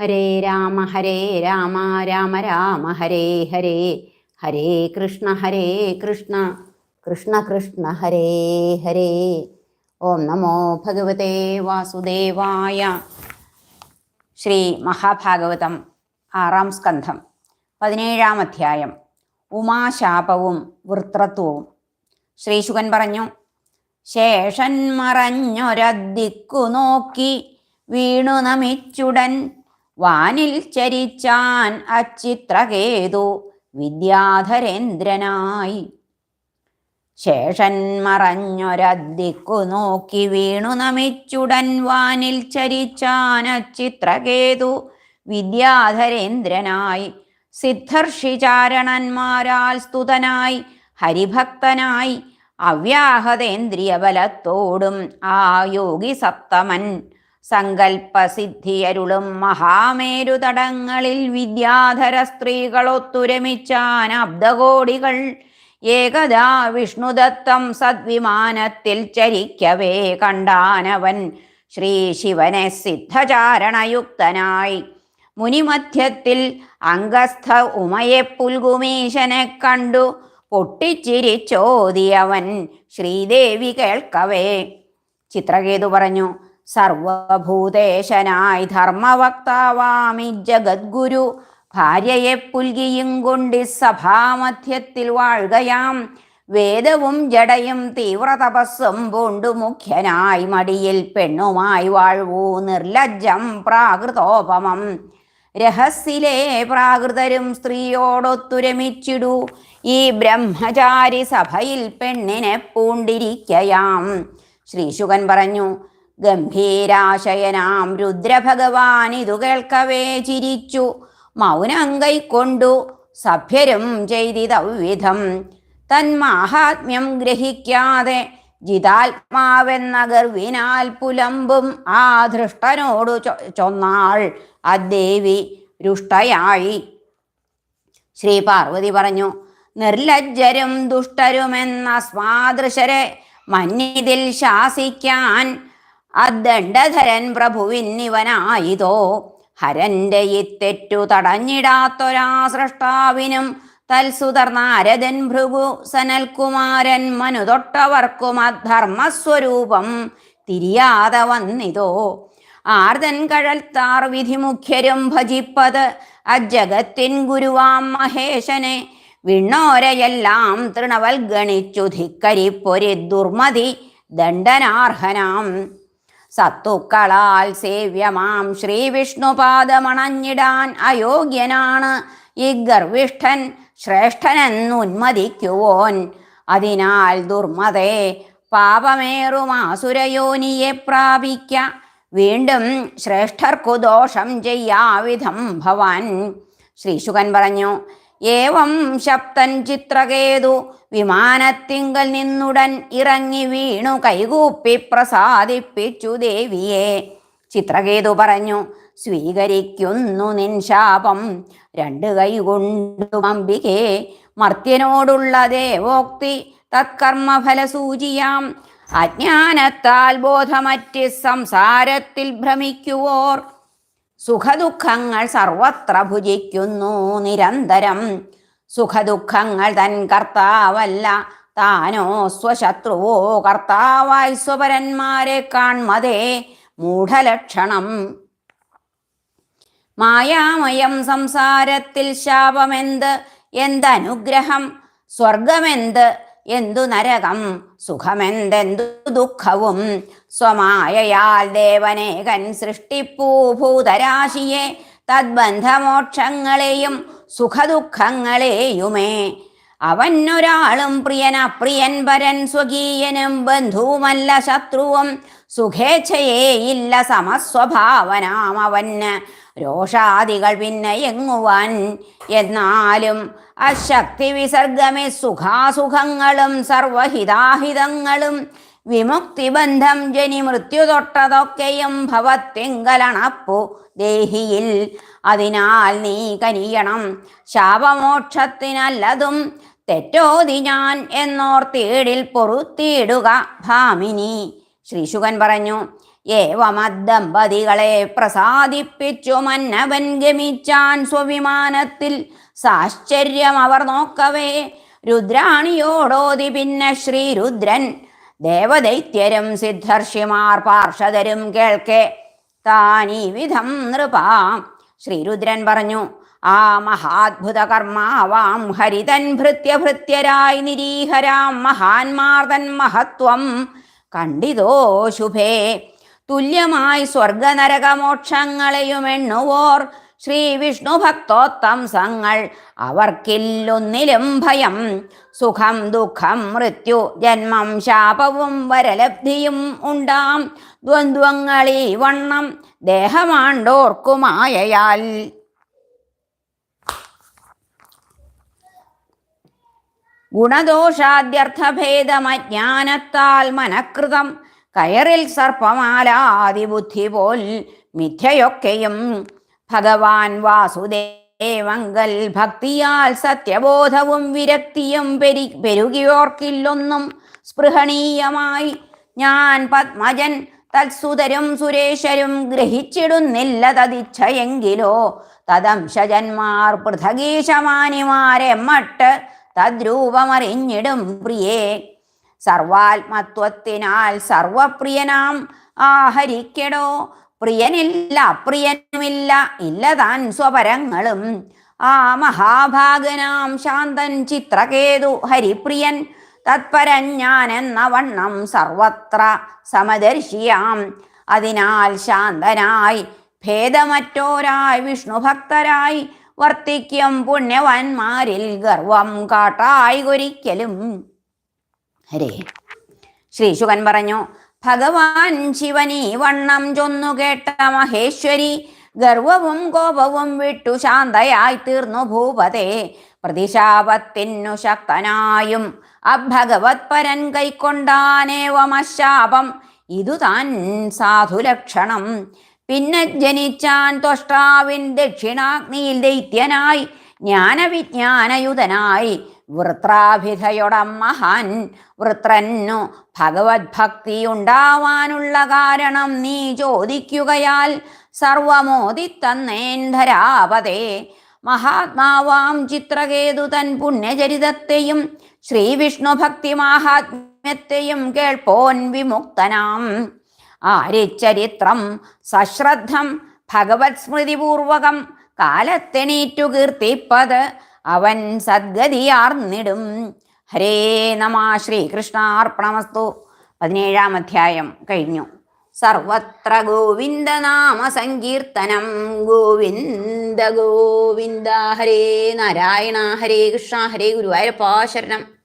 ഹരേ രാമ ഹരേ രാമ രാമ രാമ ഹരേ ഹരേ ഹരേ കൃഷ്ണ ഹരേ കൃഷ്ണ കൃഷ്ണ കൃഷ്ണ ഹരേ ഹരേ. ഓം നമോ ഭഗവതേ വാസുദേവായ ശ്രീ മഹാഭാഗവതം ആറാം സ്കന്ധം പതിനേഴാം അധ്യായം ഉമാശാപവും വൃത്രത്വവും. ശ്രീശുകൻ പറഞ്ഞു ശേഷൻ മറഞ്ഞൊരദിക്കു നോക്കി വീണു നമിച്ചുടൻ വാനിൽ ചരിച്ചാൻ അച്ചിത്രകേതു വിദ്യാധരേന്ദ്രനായി. ശേഷൻ മറഞ്ഞൊരദ്ദിക്കു നോക്കി വീണു നമിച്ചുടൻ വാനിൽ ചരിച്ചാൻ അച്ചിത്രകേതു വിദ്യാധരേന്ദ്രനായി. സിദ്ധർഷിചാരണന്മാരാൽ സ്തുതനായി ഹരിഭക്തനായി അവ്യാഹതേന്ദ്രിയ ബലത്തോടും ആ യോഗി സപ്തമൻ സങ്കൽപ്പസിദ്ധിയരുളും മഹാമേരുതടങ്ങളിൽ വിദ്യാധര സ്ത്രീകളൊത്തുരമിച്ചാൻ അബ്ദകോടികൾ ഏകദാ വിഷ്ണുദത്തം സദ്വിമാനത്തിൽ ചരിക്കവേ കണ്ടാനവൻ ശ്രീ ശിവനെ സിദ്ധചാരണയുക്തനായി. മുനിമധ്യത്തിൽ അംഗസ്ഥ ഉമയെ പുൽകുമീശനെ കണ്ടു പൊട്ടിച്ചിരിച്ചോതിയവൻ ശ്രീദേവി കേൾക്കവേ. ചിത്രകേതു പറഞ്ഞു സർവഭൂതേശനായി ധർമ്മവക്താവാമി ജഗദ്ഗുരു. ഭാര്യയെ പുൽകിയും കൊണ്ടി സഭാമധ്യത്തിൽ വാഴുകയാം. വേദവും ജടയും തീവ്രതപസ്സും പൂണ്ടു മുഖ്യനായി മടിയിൽ പെണ്ണുമായി വാഴ്വൂ. നിർലജ്ജം പ്രാകൃതോപമം. രഹസ്യയിലെ പ്രാകൃതരും സ്ത്രീയോടൊത്തുരമിച്ചിടൂ. ഈ ബ്രഹ്മചാരി സഭയിൽ പെണ്ണിനെ പൂണ്ടിരിക്കയാം. ശ്രീശുകൻ പറഞ്ഞു ഗംഭീരാശയനാം രുദ്രഭഗവാൻ ഇതു കേൾക്കവേ ചിരിച്ചു. മൗനം കൈക്കൊണ്ടു സഭ്യരും ചെയ്തിതവിധം. തന്മാഹാത്മ്യം ഗ്രഹിക്കാതെ ജിതാത്മാവെന്ന ഗർവിനാൽ പുലമ്പും ആ ധൃഷ്ടനോടു ചൊന്നാൾ അദ്ദേവി രുഷ്ടയായി. ശ്രീ പാർവതി പറഞ്ഞു നിർലജ്ജരും ദുഷ്ടരുമെന്ന സ്വാദൃശരെ മന്നിതിൽ ശാസിക്കാൻ അദ്ദണ്ഡധരൻ പ്രഭുവിന്നിവനായിതോ. ഹരന്റെ ഇത്തെറ്റു തടഞ്ഞിടാത്തൊരാ സൃഷ്ടാവിനും തൽസുതർ നാരദൻ ഭൃഗു സനൽകുമാരൻ മനു തൊട്ടവർക്കും അധർമ്മസ്വരൂപം തിരിയാതെ വന്നിതോ. ആർദൻ കഴൽത്താർ വിധിമുഖ്യരും ഭജിപ്പത് അജഗത്തിൻ ഗുരുവാം മഹേശനെ വിണ്ണോരയെല്ലാം തൃണവൽ ദുർമതി ദണ്ഡനാർഹനാം. സത്തുക്കളാൽ സേവ്യമാം ശ്രീവിഷ്ണുപാദമണഞ്ഞിടാൻ അയോഗ്യനാണ്. ഈ ഗർവിഷ്ഠൻ ശ്രേഷ്ഠനെന്നുന്മതിക്കുവോൻ അതിനാൽ ദുർമതേ പാപമേറുമാസുരയോനിയെ പ്രാപിക്ക. വീണ്ടും ശ്രേഷ്ഠർക്കു ദോഷം ചെയ്യാവിധം ഭവാൻ. ശ്രീശുകൻ പറഞ്ഞു ഏവം ശബ്ദൻ ചിത്രകേതു വിമാനത്തിങ്കൽ നിന്നുടൻ ഇറങ്ങി വീണു കൈകൂപ്പി പ്രസാദിപ്പിച്ചു ദേവിയെ. ചിത്രകേതു പറഞ്ഞു സ്വീകരിക്കുന്നു നിൻ ശാപം. രണ്ട് കൈ കൊണ്ടു അംബികേ മർത്യനോടുള്ള ദേവോക്തി തത്കർമ്മഫല സൂചിയാം അജ്ഞാനത്താൽ ബോധമറ്റ് സംസാരത്തിൽ ഭ്രമിക്കുവോർ. സുഖദുഃഖങ്ങൾ സർവത്ര ഭുജിക്കുന്നു നിരന്തരം. സുഖദുഃഖങ്ങൾ തൻ കർത്താവല്ല. താനോ സ്വശത്രുവോ കർത്താവായി സ്വപരന്മാരെ കാൺമതേ. മൂഢലക്ഷണം. മായാമയം സംസാരത്തിൽ ശാപമെന്ത്? എന്തനുഗ്രഹം? സ്വർഗമെന്ത്? എന്തു നരകം? സുഖമെന്തെന്തു ദുഃഖവും? സ്വമായയാൽ ദേവനേകൻ സൃഷ്ടിപ്പൂ ഭൂതരാശിയെ. തദ്ബന്ധമോക്ഷങ്ങളെയും സുഖദുഃഖങ്ങളെയുമേ. അവനൊരാളും പ്രിയൻ അപ്രിയൻ പരൻ സ്വകീയനും ബന്ധുവുമല്ല ശത്രുവും. സുഖേച്ഛയേ ഇല്ല സമസ്വഭാവനാം അവന്. രോഷാദികൾ പിന്നെ എങ്ങുവാൻ? എന്നാലും അശക്തി വിസർഗമേ സുഖാസുഖങ്ങളും സർവഹിതാഹിതങ്ങളും വിമുക്തിബന്ധം ജനി മൃത്യു തൊട്ടതൊക്കെയും ഭവത്തിങ്കലണപ്പു ദേഹിയിൽ. അതിനാൽ നീ കനിയണം. ശാപമോക്ഷത്തിനല്ലതും തെറ്റോതി ഞാൻ എന്നോർത്തീടിൽ പൊറുത്തിയിടുക ഭാമിനി. ശ്രീശുകൻ പറഞ്ഞു ഏവമദ്ദമ്പതികളെ പ്രസാദിപ്പിച്ചു മന്നവൻ ഗമിച്ചാൻ സ്വവിമാനത്തിൽ സാശ്ചര്യം അവർ നോക്കവേ. രുദ്രാണിയോടോതി പിന്നെ ശ്രീരുദ്രൻ ദേവദൈത്യരും സിദ്ധർഷിമാർ പാർഷദരും കേൾക്കെ. താനീ വിധം നൃപാം. ശ്രീരുദ്രൻ പറഞ്ഞു ആ മഹാത്ഭുത കർമാവാം ഹരിതൻ ഭൃത്യഭൃത്യരായി നിരീഹരാം മഹാന്മാർതൻ മഹത്വം കണ്ടിതോ ശുഭേ. തുല്യമായി സ്വർഗനരകമോക്ഷങ്ങളെയും എണ്ണുവോർ ശ്രീ വിഷ്ണു ഭക്തോത്തംസങ്ങൾ അവർക്കില്ലൊന്നിലും ഭയം. സുഖം ദുഃഖം മൃത്യു ജന്മം ശാപവും വരലബ്ധിയും ഉണ്ടാം. ദ്വന്ദ്വങ്ങളീ വണ്ണം ദേഹമാണ്ടോർക്കുമായയാൽ. ഗുണദോഷാദ്യർത്ഥഭേദമജ്ഞാനത്താൽ മനഃകൃതം. കയറിൽ സർപ്പമാലാതിബുദ്ധി പോൽ മിഥ്യയൊക്കെയും ഭഗവാൻ വാസുദേവങ്കൽ ഭക്തിയാൽ സത്യബോധവും വിരക്തിയും പെരി പെരുകിയോർക്കില്ലൊന്നും സ്പൃഹണീയമായി. ഞാൻ പത്മജൻ തത്സുതരും സുരേശരും ഗ്രഹിച്ചിടുന്നില്ല തതിച്ഛയെങ്കിലോ തദംശജന്മാർ പൃഥകീശമാനിമാരെ മട്ട് തദ്രൂപമറിഞ്ഞിടും പ്രിയേ. സർവാത്മത്വത്തിനാൽ സർവപ്രിയനാം ആഹരിക്കടോ പ്രിയനില്ല അപ്രിയനുമില്ല ഇല്ല താൻ സ്വപരങ്ങളും. ആ മഹാഭാഗനാം ശാന്തൻ ചിത്രകേതു ഹരിപ്രിയൻ തത്പരൻ എന്ന വണ്ണം സർവത്ര സമദർശിയാം. അതിനാൽ ശാന്തനായി ഭേദമറ്റോരായി വിഷ്ണുഭക്തരായി വർത്തിക്കും പുണ്യവാന്മാരിൽ ഗർവം കാട്ടായി ഒരിക്കലും ഹരേ. ശ്രീശുകൻ പറഞ്ഞു ഭഗവാൻ ശിവനീ വണ്ണം ചൊന്നു കേട്ട മഹേശ്വരി ഗർവവും കോപവും വിട്ടു ശാന്തയായി തീർന്നു ഭൂപതേ. പ്രതിശാപത്തിനു ശക്തനായും അഭഗവത് പരൻ കൈക്കൊണ്ടാനേവമശാപം. ഇതു താൻ സാധുലക്ഷണം പിന്നെ ജനിച്ചാൻ ത്വഷ്ടാവിൻ ദക്ഷിണാഗ്നിയിൽ ദൈത്യനായി ജ്ഞാനവിജ്ഞാനയുതനായി. വൃത്രാഭിധയൊടം മഹാൻ വൃത്രന്നു ഉണ്ടാവാനുള്ള കാരണം നീ ചോദിക്കുകയാൽ സർവമോദിത്തന്നേന്ധരാപതേ ധരാപതേ. മഹാത്മാവാം ചിത്രകേതു തൻ പുണ്യചരിതത്തെയും ശ്രീവിഷ്ണു ഭക്തി മാഹാത്മ്യത്തെയും കേൾപ്പോൻ വിമുക്തനാം. ആരിച്ചരിത്രം സശ്രദ്ധം ഭഗവത് സ്മൃതിപൂർവകം കാലത്തെണീറ്റു കീർത്തിപ്പത് അവൻ സദ്ഗതിയാർന്നിടും. ഹരേ നമ ശ്രീകൃഷ്ണാർപ്പണമസ്തു. പതിനേഴാം അധ്യായം കഴിഞ്ഞു. സർവത്ര ഗോവിന്ദനാമ സങ്കീർത്തനം. ഗോവിന്ദ ഗോവിന്ദ. ഹരേ നാരായണ. ഹരേ കൃഷ്ണ. ഹരേ ഗുരുവായൂരപ്പാ ശരണം.